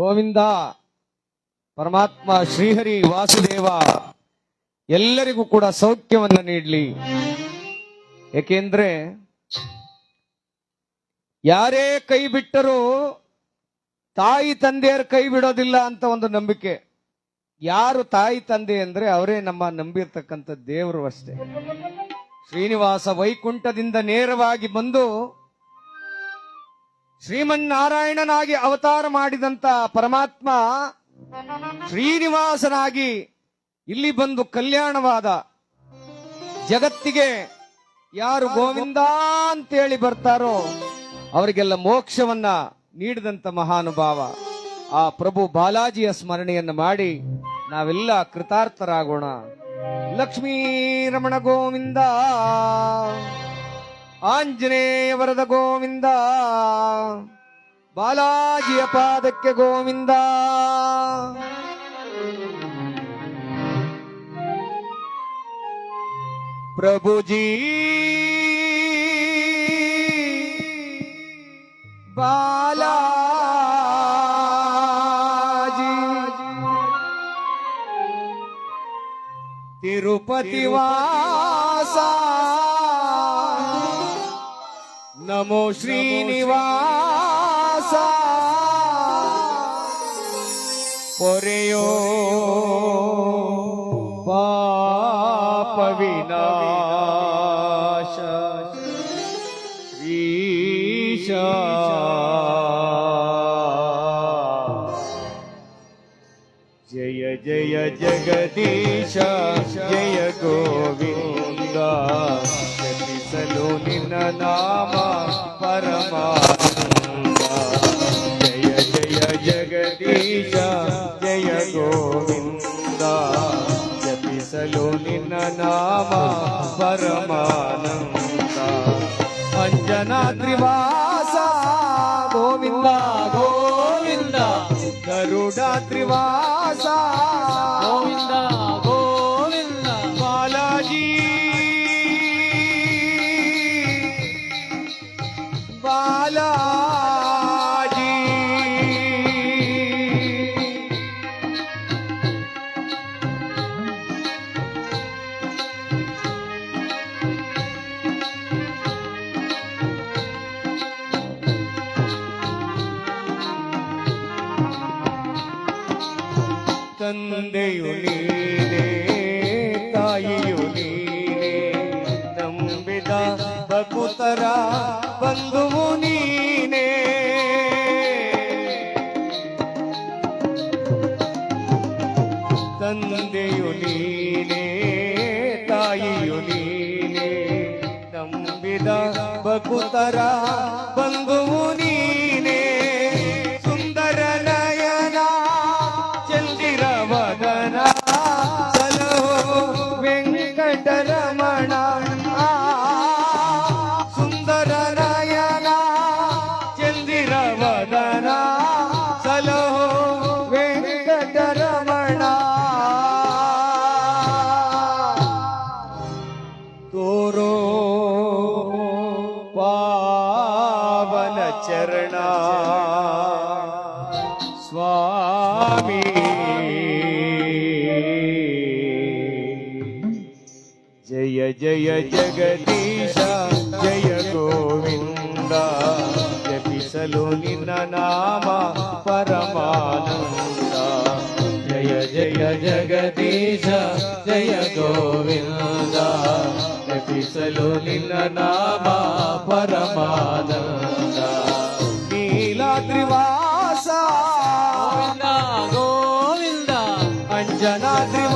ಗೋವಿಂದ, ಪರಮಾತ್ಮ, ಶ್ರೀಹರಿ, ವಾಸುದೇವ, ಎಲ್ಲರಿಗೂ ಕೂಡ ಸೌಖ್ಯವನ್ನು ನೀಡಲಿ. ಏಕೆಂದ್ರೆ ಯಾರೇ ಕೈ ಬಿಟ್ಟರೂ ತಾಯಿ ತಂದೆಯರು ಕೈ ಬಿಡೋದಿಲ್ಲ ಅಂತ ಒಂದು ನಂಬಿಕೆ. ಯಾರು ತಾಯಿ ತಂದೆ ಅಂದ್ರೆ ಅವರೇ ನಮ್ಮ ನಂಬಿರ್ತಕ್ಕಂಥ ದೇವರು ಅಷ್ಟೇ. ಶ್ರೀನಿವಾಸ ವೈಕುಂಠದಿಂದ ನೇರವಾಗಿ ಬಂದು ಶ್ರೀಮನ್ನಾರಾಯಣನಾಗಿ ಅವತಾರ ಮಾಡಿದಂತ ಪರಮಾತ್ಮ ಶ್ರೀನಿವಾಸನಾಗಿ ಇಲ್ಲಿ ಬಂದು ಕಲ್ಯಾಣವಾದ ಜಗತ್ತಿಗೆ ಯಾರು ಗೋವಿಂದ ಅಂತೇಳಿ ಬರ್ತಾರೋ ಅವರಿಗೆಲ್ಲ ಮೋಕ್ಷವನ್ನ ನೀಡಿದಂತ ಮಹಾನುಭಾವ ಆ ಪ್ರಭು ಬಾಲಾಜಿಯ ಸ್ಮರಣೆಯನ್ನು ಮಾಡಿ ನಾವೆಲ್ಲ ಕೃತಾರ್ಥರಾಗೋಣ. ಲಕ್ಷ್ಮೀ ರಮಣ ಗೋವಿಂದ. ಆಂಜನೇಯ ವರದ ಗೋವಿಂದ ಬಾಲಾಜಿಯ ಪಾದಕ್ಕೆ ಗೋವಿಂದ ಪ್ರಭುಜಿ ಬಾಲಾಜಿ ತಿರುಪತಿ ವಾಸ નમો શ્રીનિવાસ પોરેયો પાપ વિનાશ જય જય જગદીશ જય ગોવિંદા ಗೋವಿಂದ ಜಪಿಸಲು ನಿನ್ನ ನಾಮ ಪರಮಾನಂದ ಜಯ ಜಯ ಜಗದೀಶ ಜಯ ಗೋವಿಂದ ಜಪಿಸಲು ನಿನ್ನ ನಾಮ ಪರಮಾನಂದ ಅಂಜನಾದ್ರಿವಾಸ ಗೋವಿಂದ ಗೋವಿಂದ ಗರುಡಾದ್ರಿವಾಸ ತಂದೆಯು ನೀನೇ ತಾಯಿಯು ನೀನೇ ನಂಬಿದ ಬಕುತರ ಬಂಧುವು ನೀನೇ ತಂದೆಯು ನೀನೇ ತಾಯಿಯು ನೀನೇ ನಂಬಿದ ಬಕುತರ ಜಗದೀಶ ಜಯ ಗೋವಿಂದ ಜಪಿಸಲು ನಿನ್ನ ನಾಮ ಪರಮಾನಂದ ನೀಲಾದ್ರಿವಾಸ ಗೋವಿಂದ ಅಂಜನಾದ್ರಿವಾಸ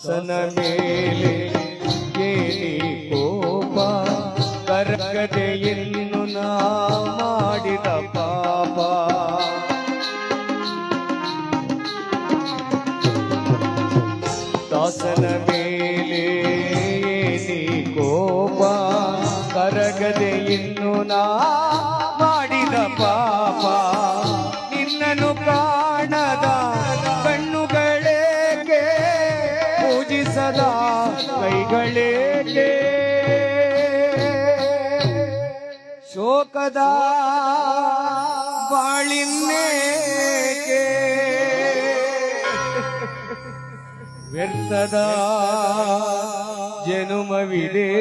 सन मेले के को पा कर दे ವ್ಯರ್ಥದ ಜನುಮವಿದೆ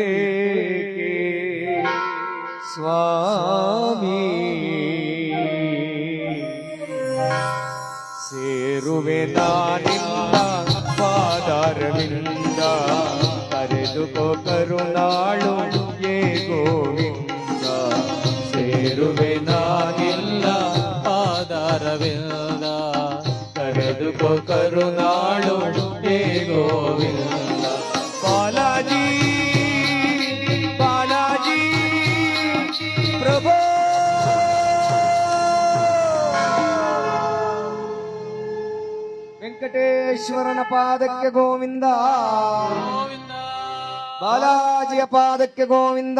ಸ್ವಾಮಿ ಸೇರುವೆ ನಾನಿಲ್ಲ ಪಾದಾರವಿಂದ ಕರೆದುಕೋ ಕರುನಾಳು ವೆಂಕಟೇಶ್ವರನ ಪಾದಕ್ಕೆ ಗೋವಿಂದ. ಬಾಲಾಜಿಯ ಪಾದಕ್ಕೆ ಗೋವಿಂದ.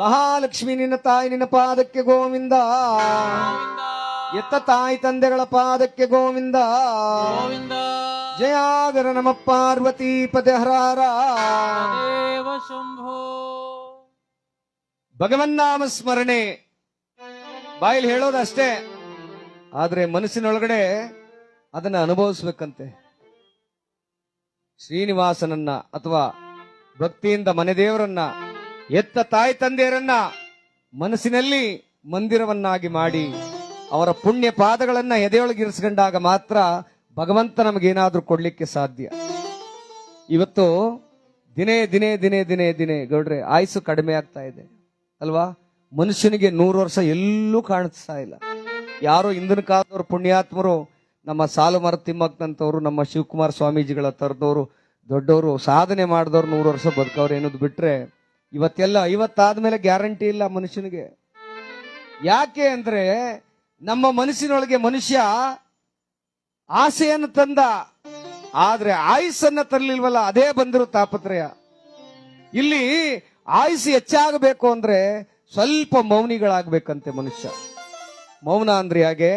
ಮಹಾಲಕ್ಷ್ಮಿ ನಿನ್ನ ತಾಯಿ ನಿನ್ನ ಪಾದಕ್ಕೆ ಗೋವಿಂದ. ಎತ್ತ ತಾಯಿ ತಂದೆಗಳ ಪಾದಕ್ಕೆ ಗೋವಿಂದ. ಜಯಾಗರ ನಮ ಪಾರ್ವತಿ ಪದೆ ಹರಾರ ದೇವ ಶಂಭೋ ಭಗವನ್ನಾಮ ಸ್ಮರಣೆ. ಬಾಯಲ್ಲಿ ಹೇಳೋದಷ್ಟೇ ಆದ್ರೆ ಮನಸ್ಸಿನೊಳಗಡೆ ಅದನ್ನ ಅನುಭವಿಸ್ಬೇಕಂತೆ. ಶ್ರೀನಿವಾಸನನ್ನ ಅಥವಾ ಭಕ್ತಿಯಿಂದ ಮನೆ ದೇವರನ್ನ ಎತ್ತ ತಾಯಿ ತಂದೆಯರನ್ನ ಮನಸ್ಸಿನಲ್ಲಿ ಮಂದಿರವನ್ನಾಗಿ ಮಾಡಿ, ಅವರ ಪುಣ್ಯ ಪಾದಗಳನ್ನ ಎದೆಯೊಳಗಿರಿಸ್ಕೊಂಡಾಗ ಮಾತ್ರ ಭಗವಂತ ನಮಗೇನಾದ್ರೂ ಕೊಡ್ಲಿಕ್ಕೆ ಸಾಧ್ಯ. ಇವತ್ತು ದಿನೇ ದಿನೇ ದಿನೇ ದಿನೇ ದಿನೇ ಗೌಡ್ರೆ, ಆಯಸ್ಸು ಕಡಿಮೆ ಆಗ್ತಾ ಇದೆ. ಅಲ್ವಾ? ಮನುಷ್ಯನಿಗೆ ನೂರು ವರ್ಷ ಎಲ್ಲೂ ಕಾಣಿಸ್ತಾ ಇಲ್ಲ. ಯಾರೋ ಇಂದಿನ ಕಾಲದವ್ರು ಪುಣ್ಯಾತ್ಮರು ನಮ್ಮ ಸಾಲು ಮರ ತಿಮ್ಮಕ್ಕಂತವ್ರು ನಮ್ಮ ಶಿವಕುಮಾರ ಸ್ವಾಮೀಜಿಗಳ ತರದವರು, ದೊಡ್ಡವರು, ಸಾಧನೆ ಮಾಡಿದವ್ರು ನೂರು ವರ್ಷ ಬದುಕವ್ರು ಏನದು ಬಿಟ್ರೆ ಇವತ್ತೆಲ್ಲ ಐವತ್ತಾದ್ಮೇಲೆ ಗ್ಯಾರಂಟಿ ಇಲ್ಲ ಮನುಷ್ಯನಿಗೆ. ಯಾಕೆ ಅಂದ್ರೆ ನಮ್ಮ ಮನಸ್ಸಿನೊಳಗೆ ಮನುಷ್ಯ ಆಸೆಯನ್ನು ತಂದ, ಆದರೆ ಆಯುಸ್ಸನ್ನು ತರಲಿಲ್ವಲ್ಲ, ಅದೇ ಬಂದರು ತಾಪತ್ರಯ. ಇಲ್ಲಿ ಆಯುಸ್ಸು ಹೆಚ್ಚಾಗಬೇಕು ಅಂದ್ರೆ ಸ್ವಲ್ಪ ಮೌನಿಗಳಾಗಬೇಕಂತೆ ಮನುಷ್ಯ. ಮೌನ ಅಂದ್ರೆ ಹಾಗೆ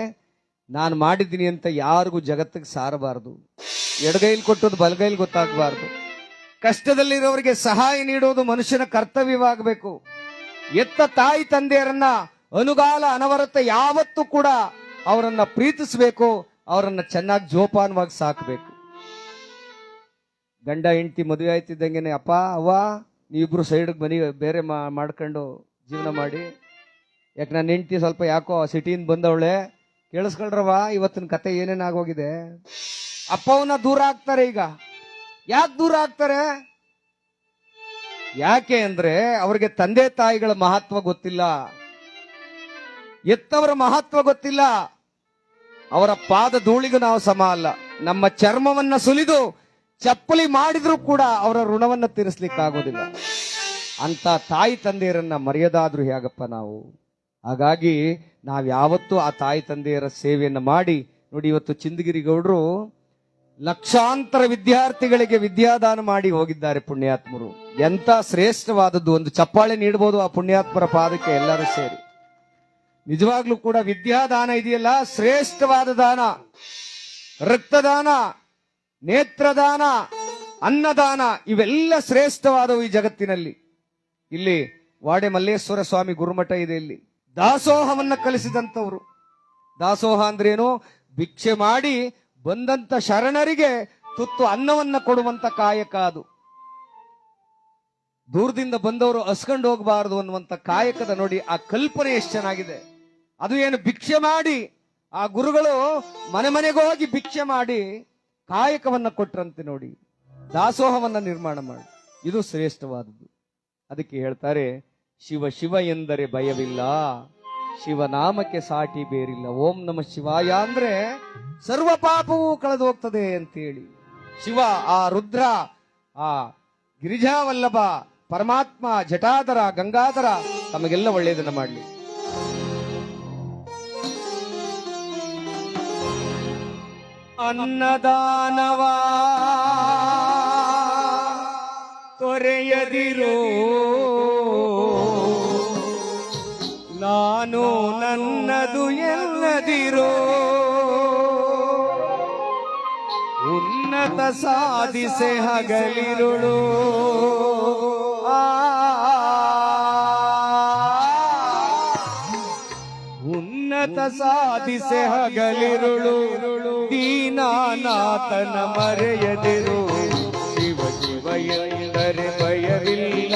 ನಾನು ಮಾಡಿದ್ದೀನಿ ಅಂತ ಯಾರಿಗೂ ಜಗತ್ತಿಗೆ ಸಾರಬಾರದು. ಎಡಗೈಲಿ ಕೊಟ್ಟದ್ದು ಬಲಗೈಲಿ ಗೊತ್ತಾಗಬಾರ್ದು. ಕಷ್ಟದಲ್ಲಿರೋರಿಗೆ ಸಹಾಯ ನೀಡೋದು ಮನುಷ್ಯನ ಕರ್ತವ್ಯವಾಗಬೇಕು. ಎತ್ತ ತಾಯಿ ತಂದೆಯರನ್ನ ಅನುಗಾಲ ಅನವರತ ಯಾವತ್ತೂ ಕೂಡ ಅವರನ್ನ ಪ್ರೀತಿಸಬೇಕು, ಅವರನ್ನ ಚೆನ್ನಾಗಿ ಜೋಪಾನವಾಗಿ ಸಾಕಬೇಕು. ಗಂಡ, ಹೆಂಡತಿ ಮದುವೆ ಆಯ್ತಿದ್ದಂಗೆನೆ, ಅಪ್ಪ, ಅವ್ವ, ನೀವಿಬ್ರು ಸೈಡ್ಗೆ ಮನಿ ಬೇರೆ ಮಾಡ್ಕೊಂಡು ಜೀವನ ಮಾಡಿ. ಯಾಕೆ ನನ್ನ ಹೆಂಡತಿ ಸ್ವಲ್ಪ ಯಾಕೋ ಸಿಟಿಯಿಂದ ಬಂದವಳೆ ಕೇಳಿಸ್ಕೊಳ್ರವ ಇವತ್ತಿನ ಕತೆ ಏನೇನಾಗೋಗಿದೆ ಅಪ್ಪವನ್ನ ದೂರ ಆಗ್ತಾರೆ ಈಗ. ಯಾಕೆ ದೂರ ಆಗ್ತಾರೆ? ಯಾಕೆ ಅಂದ್ರೆ ಅವ್ರಿಗೆ ತಂದೆ ತಾಯಿಗಳ ಮಹತ್ವ ಗೊತ್ತಿಲ್ಲ. ಎತ್ತವರ ಮಹತ್ವ ಗೊತ್ತಿಲ್ಲ. ಅವರ ಪಾದ ಧೂಳಿಗೂ ನಾವು ಸಮ ಅಲ್ಲ. ನಮ್ಮ ಚರ್ಮವನ್ನ ಸುಲಿದು ಚಪ್ಪಲಿ ಮಾಡಿದ್ರು ಕೂಡ ಅವರ ಋಣವನ್ನ ತೀರಿಸ್ಲಿಕ್ಕಾಗೋದಿಲ್ಲ. ಅಂತ ತಾಯಿ ತಂದೆಯರನ್ನ ಮರೆಯದಾದ್ರೂ ಹೇಗಪ್ಪ ನಾವು? ಹಾಗಾಗಿ ನಾವ್ ಯಾವತ್ತೂ ಆ ತಾಯಿ ತಂದೆಯರ ಸೇವೆಯನ್ನು ಮಾಡಿ, ನೋಡಿ ಇವತ್ತು ಚಿಂದಗಿರಿ ಗೌಡರು ಲಕ್ಷಾಂತರ ವಿದ್ಯಾರ್ಥಿಗಳಿಗೆ ವಿದ್ಯಾದಾನ ಮಾಡಿ ಹೋಗಿದ್ದಾರೆ ಪುಣ್ಯಾತ್ಮರು. ಎಂತ ಶ್ರೇಷ್ಠವಾದದ್ದು, ಒಂದು ಚಪ್ಪಾಳೆ ನೀಡಬಹುದು ಆ ಪುಣ್ಯಾತ್ಮರ ಪಾದಕ್ಕೆ ಎಲ್ಲರೂ ಸೇರಿ. ನಿಜವಾಗ್ಲೂ ಕೂಡ ವಿದ್ಯಾದಾನ ಇದೆಯಲ್ಲ? ಶ್ರೇಷ್ಠವಾದ ದಾನ. ರಕ್ತದಾನ, ನೇತ್ರದಾನ, ಅನ್ನದಾನ, ಇವೆಲ್ಲ ಶ್ರೇಷ್ಠವಾದವು ಈ ಜಗತ್ತಿನಲ್ಲಿ. ಇಲ್ಲಿ ವಾಡೆ ಮಲ್ಲೇಶ್ವರ ಸ್ವಾಮಿ ಗುರುಮಠ ಇದೆ ಇಲ್ಲಿ. ದಾಸೋಹವನ್ನ ಕಲಿಸಿದಂಥವ್ರು. ದಾಸೋಹ ಅಂದ್ರೇನು? ಭಿಕ್ಷೆ ಮಾಡಿ ಬಂದಂತ ಶರಣರಿಗೆ ತುತ್ತು ಅನ್ನವನ್ನ ಕೊಡುವಂತ ಕಾಯಕ ಅದು. ದೂರದಿಂದ ಬಂದವರು ಹಸ್ಕೊಂಡು ಹೋಗಬಾರದು ಅನ್ನುವಂತ ಕಾಯಕದ ನೋಡಿ ಆ ಕಲ್ಪನೆ ಎಷ್ಟು ಚೆನ್ನಾಗಿದೆ. ಅದು ಏನು ಭಿಕ್ಷೆ ಮಾಡಿ ಆ ಗುರುಗಳು ಮನೆ ಮನೆಗೆ ಹೋಗಿ ಭಿಕ್ಷೆ ಮಾಡಿ ಕಾಯಕವನ್ನ ಕೊಟ್ರಂತೆ ನೋಡಿ. ದಾಸೋಹವನ್ನ ನಿರ್ಮಾಣ ಮಾಡಿ. ಇದು ಶ್ರೇಷ್ಠವಾದದ್ದು. ಅದಕ್ಕೆ ಹೇಳ್ತಾರೆ ಶಿವ ಶಿವ ಎಂದರೆ ಭಯವಿಲ್ಲ. ಶಿವನಾಮಕ್ಕೆ ಸಾಟಿ ಬೇರಿಲ್ಲ. ಓಂ ನಮ ಶಿವಾಯ ಅಂದ್ರೆ ಸರ್ವ ಪಾಪವೂ ಕಳೆದು ಹೋಗ್ತದೆ ಅಂತೇಳಿ. ಶಿವ, ಆ ರುದ್ರ, ಆ ಗಿರಿಜಾವಲ್ಲಭ, ಪರಮಾತ್ಮ ಜಟಾಧರ ಗಂಗಾಧರ ತಮಗೆಲ್ಲ ಒಳ್ಳೆಯದನ್ನ ಮಾಡಲಿ. ಅನ್ನದಾನವ ತೊರೆಯದಿರೋ ನಾನು ನನ್ನದು ಎಲ್ಲದಿರೋ. ಉನ್ನತ ಸಾಧಿಸೆ ಹಗಲಿರುಳು. ಉನ್ನತ ಸಾಧಿಸೆ ಹಗಲಿರುಳು. ದೀನಾನಾಥನ ಮರೆಯದಿರು. ಶಿವ ಶಿವ ಎಂದರೆ ಭಯವಿಲ್ಲ.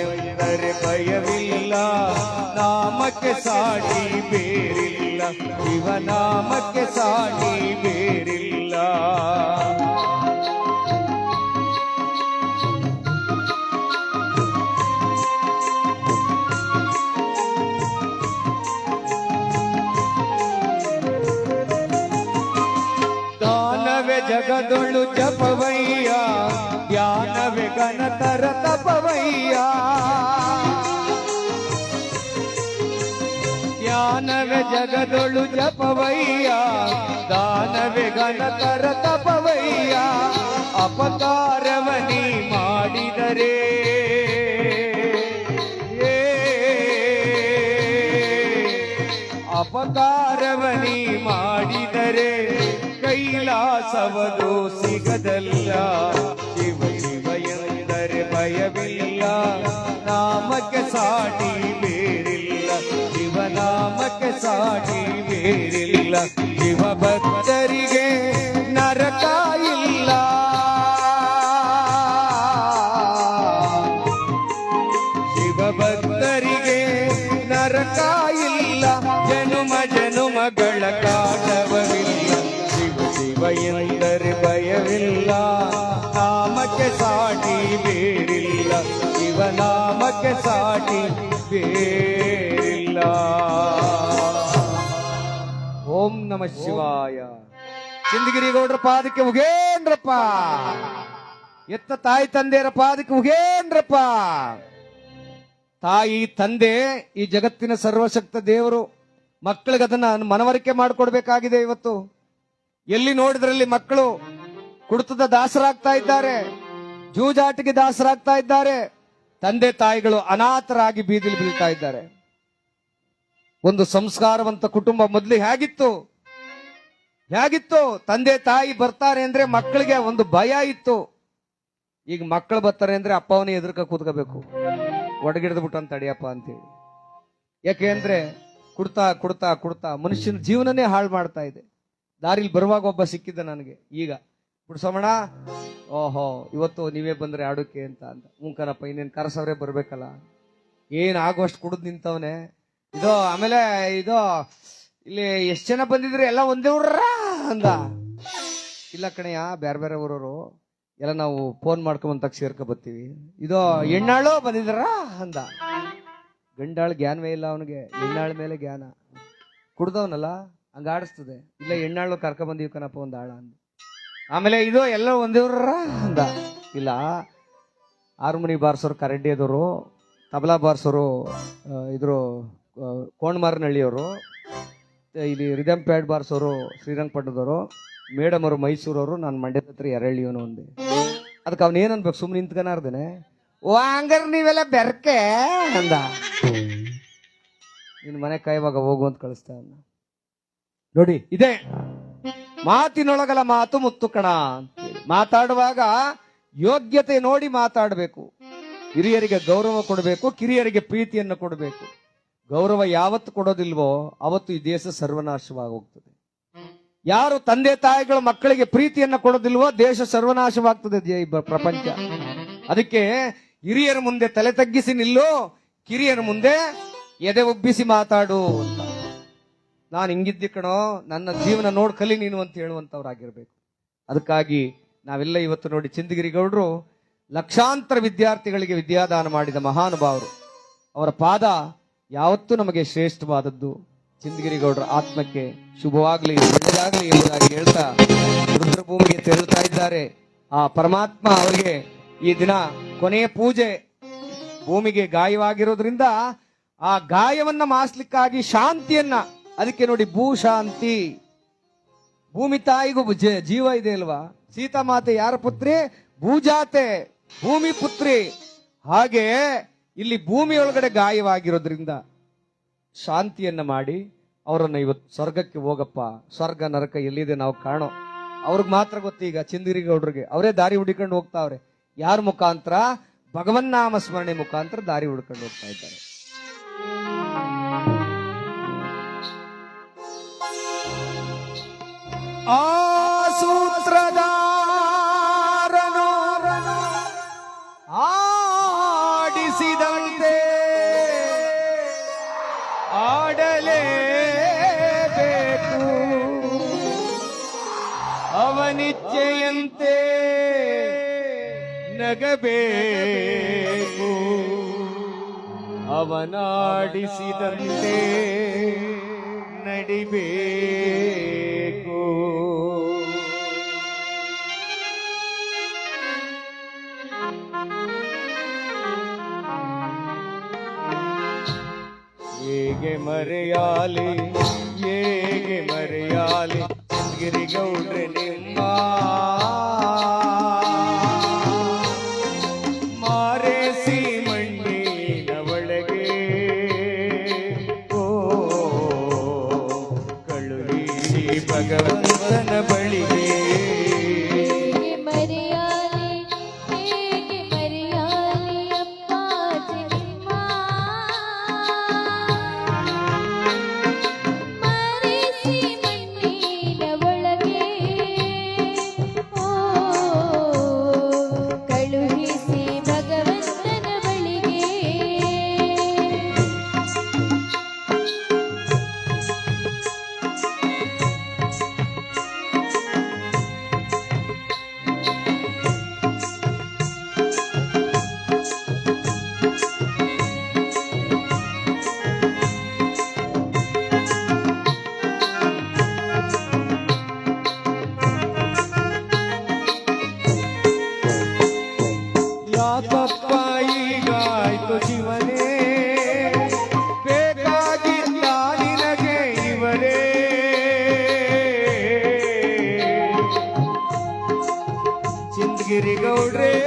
ಎಂದರೆ ಭಯವಿಲ್ಲ ನಾಮಕ್ಕೆ ಸಾಟಿ ಬೇರಿಲ್ಲ ಶಿವನಾಮಕ್ಕೆ ಸಾಟಿ ಬೇರಿಲ್ಲ ದಾನವೇ ಜಗದೊಳು ಗಣತರ ತಪವಯ್ಯ ಧ್ಯಾನವೇ ಜಗದೊಳು ಜಪವಯ್ಯ, ದಾನವೇ ಗಣತರ ತಪವಯ್ಯ ಅಪಕಾರವನಿ ಮಾಡಿದರೆ. ಅಪಕಾರವನಿ ಮಾಡಿದರೆ ಕೈಲಾಸವದು ಸಿಗದಲ್ಲ. ಶಿವ ಎಂದರೆ ಭಯವಿಲ್ಲ, ನಾಮಕ್ಕೆ ಸಾಟಿ ಬೇರಿಲ್ಲ, ಶಿವನಾಮಕ್ಕೆ ಸಾಟಿ ಬೇರಿಲ್ಲ ಶಿವ ಭಕ್ತರಿಗೆ ನರಕ ಇಲ್ಲ. ಶಿವ ಭಕ್ತರಿಗೆ ನರಕ ಇಲ್ಲ, ಜನುಮ ಜನುಮಗಳ ನಮ ಶಿವಾಯ. ಚಂದಗಿರಿ ಗೌಡ್ರ ಪಾದಕ್ಕೆ ಉಗೇಂದ್ರಪ್ಪ ಎತ್ತ ತಾಯಿ ತಂದೆಯರ ಪಾದಕ್ಕೆ ಉಗೇಂದ್ರಪ್ಪ ತಾಯಿ ತಂದೆ ಈ ಜಗತ್ತಿನ ಸರ್ವಶಕ್ತ ದೇವರು ಮಕ್ಕಳಿಗೆ ಅದನ್ನ ಮನವರಿಕೆ ಮಾಡಿಕೊಡ್ಬೇಕಾಗಿದೆ ಇವತ್ತು. ಎಲ್ಲಿ ನೋಡಿದ್ರಲ್ಲಿ ಮಕ್ಕಳು ಕುಡಿತದ ದಾಸರಾಗ್ತಾ ಇದ್ದಾರೆ ಜೂಜಾಟಿಗೆ ದಾಸರಾಗ್ತಾ ಇದ್ದಾರೆ ತಂದೆ ತಾಯಿಗಳು ಅನಾಥರಾಗಿ ಬೀದಿಲಿ ಬೀಳ್ತಾ ಇದ್ದಾರೆ. ಒಂದು ಸಂಸ್ಕಾರವಂತ ಕುಟುಂಬ ಮೊದಲು ಹೇಗಿತ್ತು? ಹೇಗಿತ್ತು? ತಂದೆ ತಾಯಿ ಬರ್ತಾರೆ ಅಂದ್ರೆ ಮಕ್ಕಳಿಗೆ ಒಂದು ಭಯ ಇತ್ತು. ಈಗ ಮಕ್ಕಳು ಬರ್ತಾರೆ ಅಂದ್ರೆ ಅಪ್ಪವನೇ ಎದುರ್ಕ ಕೂತ್ಕೋಬೇಕು. ಒಡಗಿಡ್ದು ಬಿಟ್ಟಂತ ತಡಿಯಪ್ಪ ಅಂತೇಳಿ. ಯಾಕೆ ಅಂದ್ರೆ ಕುಡ್ತಾ ಕುಡ್ತಾ ಕುಡ್ತಾ ಮನುಷ್ಯನ ಜೀವನನೇ ಹಾಳು ಮಾಡ್ತಾ ಇದೆ. ದಾರಿಲಿ ಬರುವಾಗ ಒಬ್ಬ ಸಿಕ್ಕಿದ್ದ ನನಗೆ. ಈಗ ಬಿಡ್ಸೋಮಣ ಓಹೋ, ಇವತ್ತು ನೀವೇ ಬಂದ್ರೆ ಆಡೋಕೆ ಅಂತ ಅಂದ. ಮುಂಕನಪ್ಪ ಇನ್ನೇನು ಕರಸವ್ರೆ ಬರ್ಬೇಕಲ್ಲ. ಏನ್ ಆಗುವಷ್ಟು ಕುಡಿದ್ ನಿಂತವನೇ. ಇದು, ಆಮೇಲೆ ಇದು ಇಲ್ಲಿ ಎಷ್ಟ್ ಜನ ಬಂದಿದ್ರಿ? ಎಲ್ಲ ಒಂದೇ ಊರ ಅಂದ. ಇಲ್ಲ ಕಣಯ್ಯ ಬೇರೆ ಬೇರೆ ಊರವರು. ಎಲ್ಲ ನಾವು ಫೋನ್ ಮಾಡ್ಕೊಂಬಂತ ಸೇರ್ಕ ಬರ್ತೀವಿ. ಇದು ಎಣ್ಣಾಳು ಬಂದಿದ್ರ ಅಂದ. ಗಂಡಾಳು ಜ್ಞಾನವೇ ಇಲ್ಲ ಅವನಿಗೆ. ಎಣ್ಣಾಳ ಮೇಲೆ ಜ್ಞಾನ. ಕುಡ್ದವನಲ್ಲ, ಹಂಗ ಆಡಿಸ್ತದೆ. ಇಲ್ಲ ಎಣ್ಣಾಳು ಕರ್ಕ ಬಂದೀವಿ ಕಣಪ್ಪ ಒಂದ್ ಆಳ ಅಂದ. ಆಮೇಲೆ ಇದು ಎಲ್ಲ ಒಂದೇ ಊರ ಅಂದ. ಇಲ್ಲ ಹಾರ್ಮೋನಿ ಬಾರ್ಸೋರು ಕರಡ್ಡಿಯದವರು ತಬಲಾ ಬಾರ್ಸೋರು ಇದ್ರು ಕೋಣಮಾರನಹಳ್ಳಿಯವರು ಇಲ್ಲಿ ರಿದಮ್ ಪ್ಯಾಡ್ ಅವರು, ಶ್ರೀರಂಗಪಟ್ಟಣದವರು ಮೇಡಮ್ ಅವರು ಮೈಸೂರವರು, ನಾನು ಮಂಡ್ಯದ ಹತ್ರ ಎರಳ್ಳಿಯವನು ಒಂದೆ. ಅದಕ್ಕೆ ಅವ್ನು ಏನ್ ಅನ್ಬೇಕು ಸುಮ್ಮನೆ ನಿಂತ್ಕನಾರ್ದೇನೆ? ಓ, ಹಂಗಾರೆ ನೀವೆಲ್ಲ ಬೆರ್ಕೆ ಅಂದ. ನಿನ್ ಮನೆ ಕಾಯುವಾಗ ಹೋಗು ಅಂತ ಕಳಿಸ್ತಾ. ನೋಡಿ, ಇದೆ. ಮಾತಿನೊಳಗಲ ಮಾತು ಮುತ್ತು ಕಣ ಅಂತೇಳಿ ಮಾತಾಡುವಾಗ ಯೋಗ್ಯತೆ ನೋಡಿ ಮಾತಾಡಬೇಕು. ಹಿರಿಯರಿಗೆ ಗೌರವ ಕೊಡಬೇಕು, ಕಿರಿಯರಿಗೆ ಪ್ರೀತಿಯನ್ನು ಕೊಡಬೇಕು. ಗೌರವ ಯಾವತ್ತು ಕೊಡೋದಿಲ್ವೋ ಅವತ್ತು ಈ ದೇಶ ಸರ್ವನಾಶವಾಗಿ ಹೋಗ್ತದೆ ಯಾರು ತಂದೆ ತಾಯಿಗಳು ಮಕ್ಕಳಿಗೆ ಪ್ರೀತಿಯನ್ನ ಕೊಡೋದಿಲ್ವೋ ದೇಶ ಸರ್ವನಾಶವಾಗ್ತದೆ ಪ್ರಪಂಚ. ಅದಕ್ಕೆ ಹಿರಿಯರ ಮುಂದೆ ತಲೆ ತಗ್ಗಿಸಿ ನಿಲ್ಲು, ಕಿರಿಯರ ಮುಂದೆ ಎದೆ ಉಬ್ಬಿಸಿ ಮಾತಾಡು ನಾನು ಹಿಂಗಿದ್ದಿ ಕಣೋ, ನನ್ನ ಜೀವನ ನೋಡ್ ಕಲಿ ನೀನು ಅಂತ ಹೇಳುವಂತವ್ರಾಗಿರ್ಬೇಕು. ಅದಕ್ಕಾಗಿ ನಾವೆಲ್ಲ ಇವತ್ತು ನೋಡಿ ಚಿಂದಗಿರಿ ಗೌಡ್ರು ಲಕ್ಷಾಂತರ ವಿದ್ಯಾರ್ಥಿಗಳಿಗೆ ವಿದ್ಯಾದಾನ ಮಾಡಿದ ಮಹಾನುಭಾವರು. ಅವರ ಪಾದ ಯಾವತ್ತೂ ನಮಗೆ ಶ್ರೇಷ್ಠವಾದದ್ದು ಚಿಂದಗಿರಿ ಗೌಡ್ರ ಆತ್ಮಕ್ಕೆ ಶುಭವಾಗಲಿ, ಒಳ್ಳೆಯದಾಗಲಿ ಎಂಬುದಾಗಿ ಹೇಳ್ತಾ ರುದ್ರಭೂಮಿಗೆ ತೆರಳುತ್ತಾ ಇದ್ದಾರೆ. ಆ ಪರಮಾತ್ಮ ಅವರಿಗೆ ಈ ದಿನ ಕೊನೆಯ ಪೂಜೆ ಭೂಮಿಗೆ ಗಾಯವಾಗಿರೋದ್ರಿಂದ ಆ ಗಾಯವನ್ನ ಮಾಸ್ಲಿಕ್ಕಾಗಿ ಶಾಂತಿಯನ್ನ ಅದಕ್ಕೆ ನೋಡಿ ಭೂ ಶಾಂತಿ. ಭೂಮಿ ತಾಯಿಗೂ ಜೀವ ಇದೆ ಅಲ್ವಾ? ಸೀತಾಮಾತೆ ಯಾರ ಪುತ್ರಿ? ಭೂಜಾತೆ, ಭೂಮಿ ಪುತ್ರಿ. ಹಾಗೆ ಇಲ್ಲಿ ಭೂಮಿಯೊಳಗಡೆ ಗಾಯವಾಗಿರೋದ್ರಿಂದ ಶಾಂತಿಯನ್ನ ಮಾಡಿ ಅವರನ್ನು ಇವತ್ತು ಸ್ವರ್ಗಕ್ಕೆ ಹೋಗಪ್ಪ. ಸ್ವರ್ಗ, ನರಕ ಎಲ್ಲಿದೆ ನಾವು ಕಾಣೋ. ಅವ್ರಿಗೆ ಮಾತ್ರ ಗೊತ್ತೀಗ ಚಂದಿರಿಗೌಡ್ರಿಗೆ. ಅವರೇ ದಾರಿ ಹುಡುಕೊಂಡು ಹೋಗ್ತಾವ್ರೆ. ಯಾರ ಮುಖಾಂತರ? ಭಗವನ್ನಾಮ ಸ್ಮರಣೆ ಮುಖಾಂತರ ದಾರಿ ಹುಡ್ಕೊಂಡು ಹೋಗ್ತಾ ಇದ್ದಾರೆ. ಆ ಅವನಿಚ್ಛೆಯಂತೆ ನಗಬೇಕು. ಅವನಾಡಿಸಿದಂತೆ ನಡಿಬೇಕು. ಹೇಗೆ ಮರೆಯಾಲಿ ಹೇಗೆ ಮರೆಯಾಲಿ ಚಂದ್ಗಿರಿ ಗೌಡ್ರೆ ನಿಮ್ಮ ಗೌಡ್ರೆ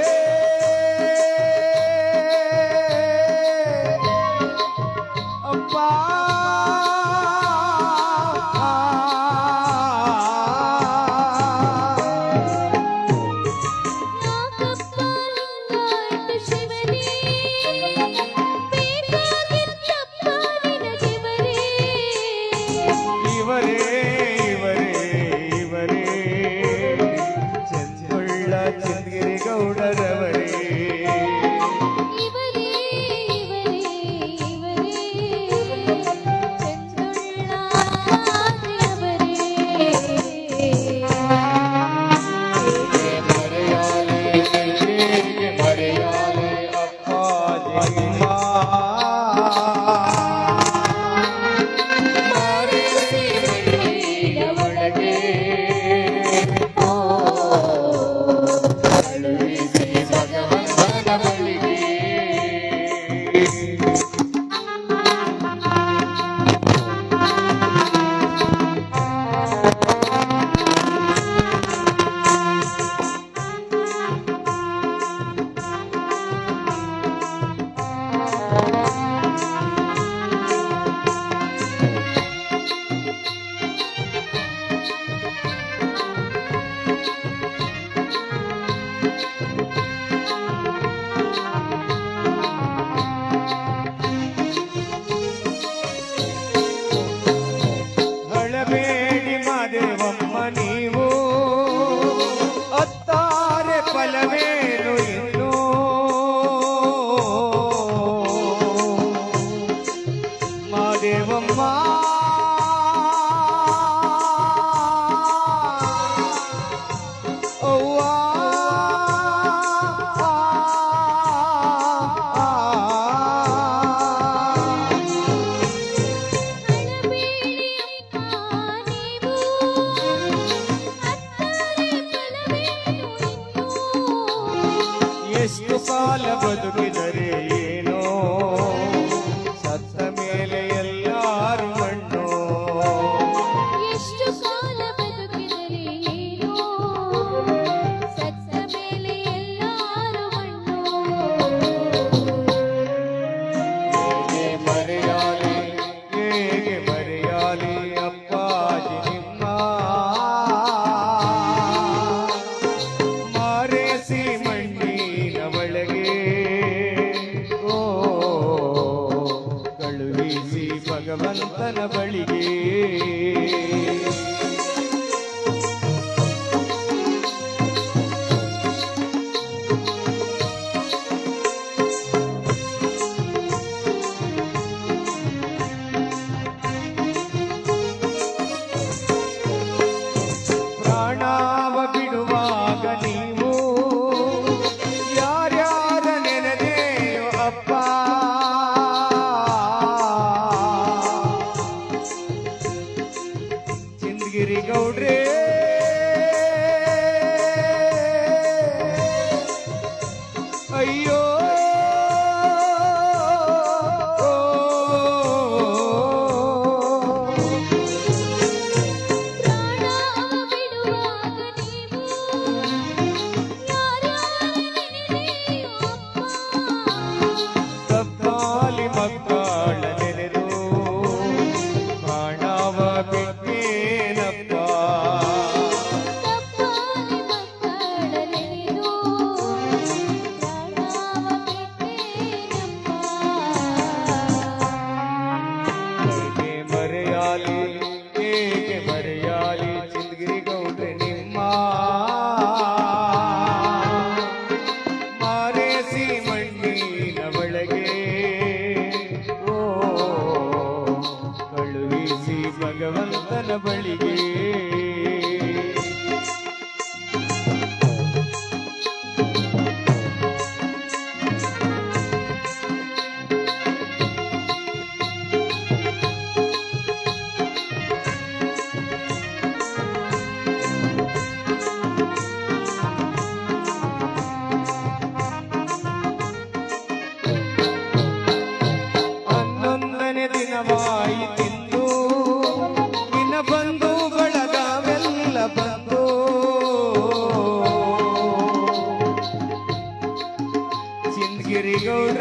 go.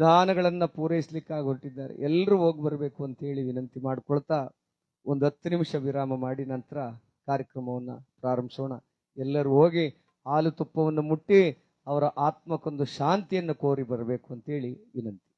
ವಿಧಿವಿಧಾನಗಳನ್ನ ಪೂರೈಸಲಿಕ್ಕಾಗಿ ಹೊರಟಿದ್ದಾರೆ ಎಲ್ಲರೂ ಹೋಗಿ ಬರಬೇಕು ಅಂತ ಹೇಳಿ ವಿನಂತಿ ಮಾಡಿಕೊಳ್ತಾ ಒಂದು ಹತ್ತು ನಿಮಿಷ ವಿರಾಮ ಮಾಡಿ ನಂತರ ಕಾರ್ಯಕ್ರಮವನ್ನು ಪ್ರಾರಂಭಿಸೋಣ. ಎಲ್ಲರೂ ಹೋಗಿ ಹಾಲು ತುಪ್ಪವನ್ನು ಮುಟ್ಟಿ ಅವರ ಆತ್ಮಕ್ಕೊಂದು ಶಾಂತಿಯನ್ನು ಕೋರಿ ಬರಬೇಕು ಅಂತೇಳಿ ವಿನಂತಿ.